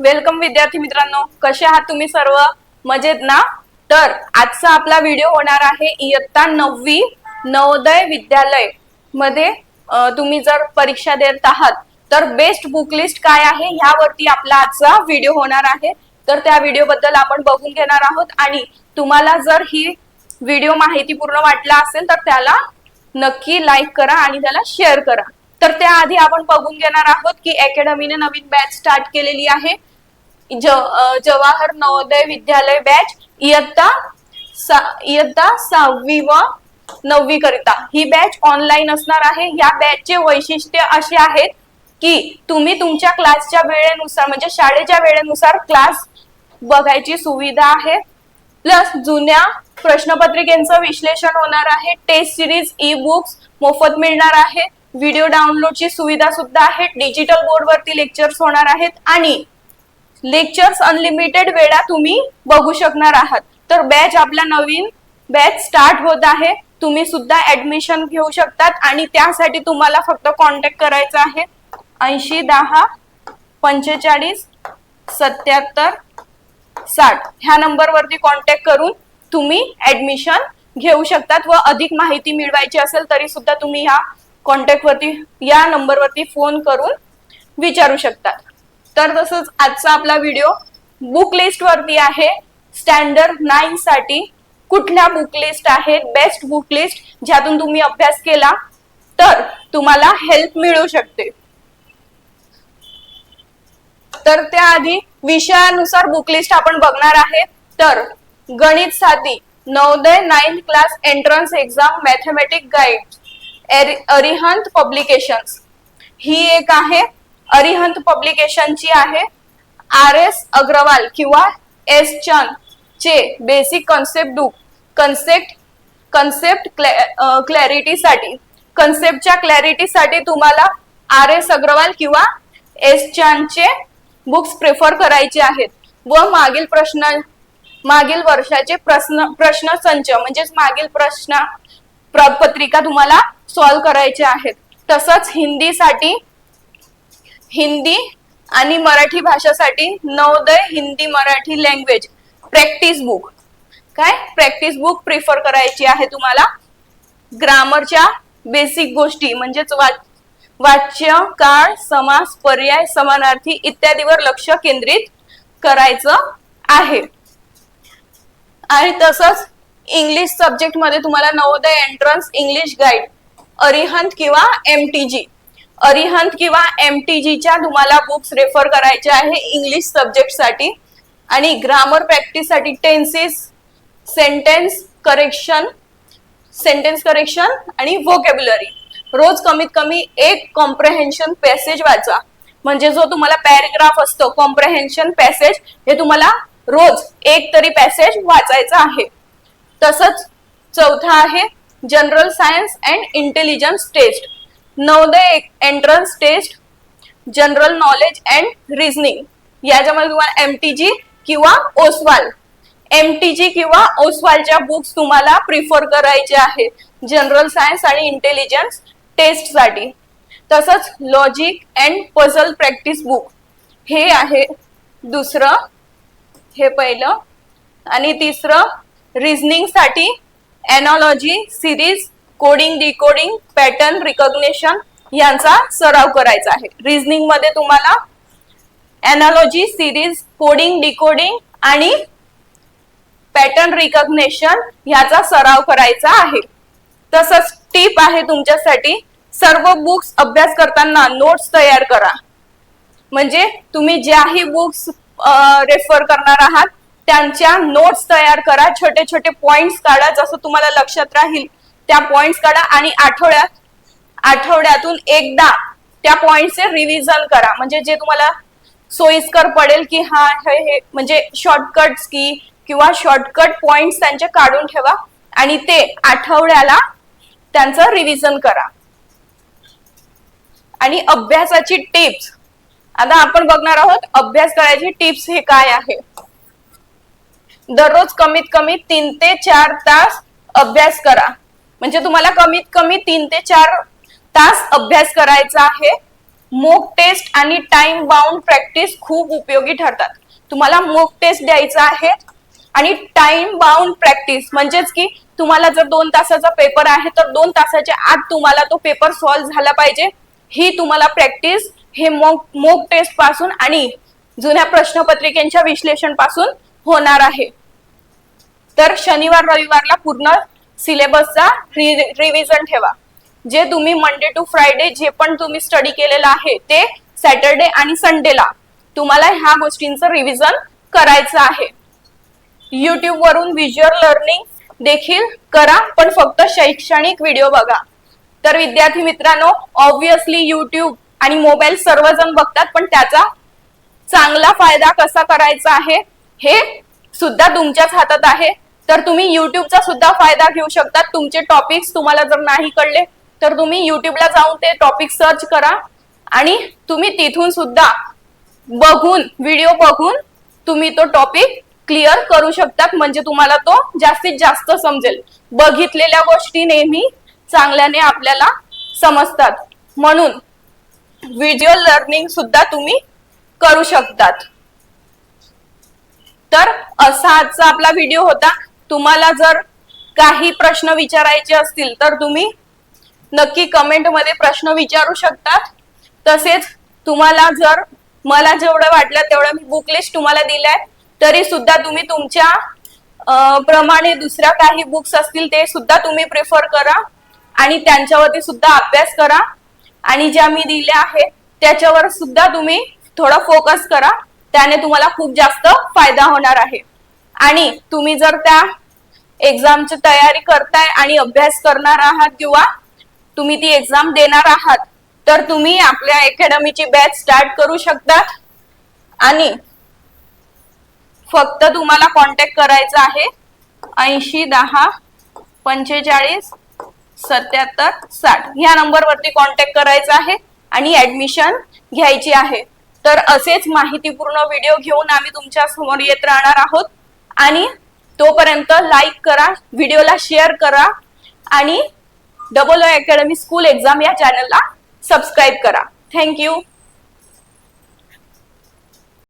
Welcome विद्यार्थी मित्रांनो कसे आहात तुम्ही सर्व? मजेत ना? तर आजचा आपला व्हिडिओ होणार आहे इयत्ता नववी नवोदय विद्यालयमध्ये. तुम्ही जर परीक्षा देत आहात तर बेस्ट बुक लिस्ट काय आहे ह्यावरती आपला आजचा व्हिडिओ होणार आहे. तर त्या व्हिडिओ बद्दल आपण बघून घेणार आहोत आणि तुम्हाला जर ही व्हिडिओ माहितीपूर्ण वाटला असेल तर त्याला नक्की लाईक करा आणि त्याला शेअर करा. तर त्याआधी आपण बघून घेणार आहोत की अकॅडमीने नवीन बॅच स्टार्ट केलेली आहे. जवाहर नवोदय विद्यालय बॅच इयत्ता सा- इयत्ता सहावी व नववी करिता. ही बॅच ऑनलाईन असणार आहे. या बॅचचे वैशिष्ट्य असे आहेत की तुम्ही तुमच्या क्लासच्या वेळेनुसार म्हणजे शाळेच्या वेळेनुसार क्लास बघायची सुविधा आहे. प्लस जुन्या प्रश्नपत्रिकेचं विश्लेषण होणार आहे. टेस्ट सिरीज ई बुक्स मोफत मिळणार आहे. व्हिडिओ डाउनलोडची सुविधा सुद्धा आहे. डिजिटल बोर्डवरती लेक्चर्स होणार आहेत. आणि लेक्चर्स अनलिमिटेड वेळा तुम्ही बघू शकणार आहात. तर बॅच आपला नवीन बॅच स्टार्ट होत आहे. तुम्ही सुद्धा ऍडमिशन घेऊ शकतात आणि त्यासाठी तुम्हाला फक्त कॉन्टॅक्ट करायचा आहे. ऐंशी दहा पंचेचाळीस सत्याहत्तर साठ. ह्या नंबरवरती कॉन्टॅक्ट करून तुम्ही ऍडमिशन घेऊ शकतात व अधिक माहिती मिळवायची असेल तरी सुद्धा तुम्ही ह्या कॉन्टॅक्टवरती या नंबरवरती फोन करून विचारू शकतात. तर तसंच आजचा आपला व्हिडिओ बुक लिस्ट वरती आहे. स्टँडर्ड नाईन साठी कुठल्या बुक लिस्ट आहेत? बेस्ट बुक लिस्ट ज्यातून तुम्ही अभ्यास केला तर तुम्हाला हेल्प मिळू शकते. तर त्याआधी विषयानुसार बुक लिस्ट आपण बघणार आहे. तर गणित साधी Navodaya ninth class entrance exam mathematic guide Arihant publications ही एक आहे. अरिहंत पब्लिकेशनची आहे. आर एस अग्रवाल किंवा एस चंद चे basic concept book concept concept क्लॅरिटीसाठी कन्सेप्टच्या क्लॅरिटीसाठी तुम्हाला आर एस अग्रवाल किंवा एस चंदचे बुक्स प्रेफर करायचे आहेत. व मागील प्रश्न मागील वर्षाचे प्रश्न प्रश्न संच म्हणजेच मागील प्रश्न प्र- पत्रिका तुम्हाला सॉल्व्ह करायचे आहेत. तसंच हिंदीसाठी हिंदी आणि Marathi भाषासाठी Navodaya Hindi Marathi language practice book काय? प्रॅक्टिस बुक प्रिफर करायची आहे तुम्हाला? ग्रामरच्या बेसिक गोष्टी म्हणजेच वाच्य काळ समास पर्याय समानार्थी इत्यादीवर लक्ष केंद्रित करायचं आहे. आणि तसंच इंग्लिश सब्जेक्टमध्ये तुम्हाला Navodaya entrance English guide Arihant किंवा एम टी जी अरिहंत किंवा एम टी जीच्या तुम्हाला बुक्स रेफर करायचे आहे इंग्लिश सब्जेक्टसाठी आणि ग्रामर प्रॅक्टिससाठी tenses sentence correction sentence correction आणि व्होकॅब्युलरी रोज कमीत कमी एक कॉम्प्रेहेन्शन पॅसेज वाचा. म्हणजे जो तुम्हाला पॅरेग्राफ असतो कॉम्प्रेहेन्शन पॅसेज हे तुम्हाला रोज एक तरी पॅसेज वाचायचा आहे. तसंच चौथा आहे general science and intelligence test Navodaya entrance test general knowledge and reasoning याच्यामध्ये तुम्हाला एम टी जी किंवा ओसवाल एम टी जी किंवा ओसवालच्या बुक्स तुम्हाला प्रिफर करायचे आहेत. जनरल सायन्स आणि इंटेलिजन्स टेस्टसाठी तसंच logic and puzzle practice book हे आहे दुसरं हे पहिलं. आणि तिसरं रिझनिंगसाठी analogy series coding decoding pattern recognition यांचा सराव करायचा आहे. रिझनिंगमध्ये तुम्हाला एनॉलॉजी सिरीज कोडिंग डिकोडिंग आणि पॅटर्न रिकॉग्नेशन ह्याचा सराव करायचा आहे. तसंच टीप आहे तुमच्यासाठी सर्व बुक्स अभ्यास करताना नोट्स तयार करा. म्हणजे तुम्ही ज्याही बुक्स रेफर करणार आहात त्यांच्या नोट्स तयार करा. छोटे छोटे पॉइंट्स काढा जसं तुम्हाला लक्षात राहील. त्या पॉइंट्स काढा आणि आठवड्यात आठवड्यातून एकदा त्या पॉइंटचे रिव्हिजन करा. म्हणजे जे तुम्हाला सोयीस्कर पडेल की हा हे हे म्हणजे शॉर्टकट्स की किंवा शॉर्टकट पॉइंट्स त्यांचे काढून ठेवा आणि ते आठवड्याला त्यांचं रिव्हिजन करा. आणि अभ्यासाची टिप्स आता आपण बघणार आहोत अभ्यास करायची टिप्स हे काय आहे. दररोज कमीत कमी तीन ते चार तास अभ्यास करा. म्हणजे तुम्हाला कमीत कमी तीन ते चार तास अभ्यास करायचा आहे. मोक टेस्ट आणि टाइम बाउंड प्रॅक्टिस खूप उपयोगी ठरतात. तुम्हाला मोक टेस्ट द्यायचा आहे आणि टाइम बाउंड प्रॅक्टिस म्हणजेच की तुम्हाला जर दोन तासाचा पेपर आहे तर दोन तासाच्या आत तुम्हाला तो पेपर सॉल्व्ह झाला पाहिजे. ही तुम्हाला प्रॅक्टिस हे मोक मोक टेस्टपासून आणि जुन्या प्रश्नपत्रिकेच्या विश्लेषणपासून होणार आहे. तर शनिवार रविवारला पूर्ण सिलेबसचा रिव्हिजन ठेवा. जे तुम्ही मंडे टू फ्रायडे जे पण तुम्ही स्टडी केलेलं आहे ते सॅटरडे आणि संडेला तुम्हाला ह्या गोष्टींचं रिव्हिजन करायचं आहे. युट्यूब वरून व्हिज्युअल लर्निंग देखील करा पण फक्त शैक्षणिक व्हिडिओ बघा. तर विद्यार्थी मित्रांनो ऑब्विसली युट्यूब आणि मोबाईल सर्वजण बघतात पण त्याचा चांगला फायदा कसा करायचा आहे हे सुद्धा तुमच्याच हातात आहे. तर तुम्ही युट्यूबचा सुद्धा फायदा घेऊ शकता. तुमचे टॉपिक्स तुम्हाला जर नाही कळले तर तुम्ही युट्यूबला जाऊन ते टॉपिक सर्च करा आणि तुम्ही तिथून सुद्धा बघून व्हिडिओ बघून तुम्ही तो टॉपिक क्लिअर करू शकतात. म्हणजे तुम्हाला तो जास्तीत जास्त समजेल. बघितलेल्या गोष्टी नेहमी चांगल्याने आपल्याला समजतात. म्हणून व्हिज्युअल लर्निंग सुद्धा तुम्ही करू शकतात. तर असा आजचा आपला व्हिडिओ होता. तुम्हाला जर काही प्रश्न विचारायचे असतील तर तुम्ही नक्की कमेंटमध्ये प्रश्न विचारू शकतात. तसेच तुम्हाला जर मला जेवढं वाटलं तेवढं मी बुक लिस्ट तुम्हाला दिलंय तरी सुद्धा तुम्ही तुमच्या प्रमाणे दुसऱ्या काही बुक्स असतील ते सुद्धा तुम्ही प्रिफर करा आणि त्यांच्यावरती सुद्धा अभ्यास करा. आणि ज्या मी दिल्या आहेत त्याच्यावर सुद्धा तुम्ही थोडा फोकस करा. त्याने तुम्हाला खूप जास्त फायदा होणार आहे. आणि तुम्ही जर त्या एक्झामची तयारी करताय आणि अभ्यास करणार आहात किंवा तुम्ही ती एक्झाम देणार आहात तर तुम्ही आपल्या अकॅडमीची बॅच स्टार्ट करू शकता आणि फक्त तुम्हाला कॉन्टॅक्ट करायचा आहे ऐंशी दहा पंचेचाळीस सत्याहत्तर साठ. ह्या नंबरवरती कॉन्टॅक्ट करायचा आहे आणि ऍडमिशन घ्यायची आहे. तर असेच माहितीपूर्ण व्हिडिओ घेऊन आम्ही तुमच्यासमोर येत राहणार आहोत. आणि तोपर्यंत लाईक करा व्हिडिओला शेअर करा आणि double O academy school exam या चॅनलला सबस्क्राईब करा. थँक्यू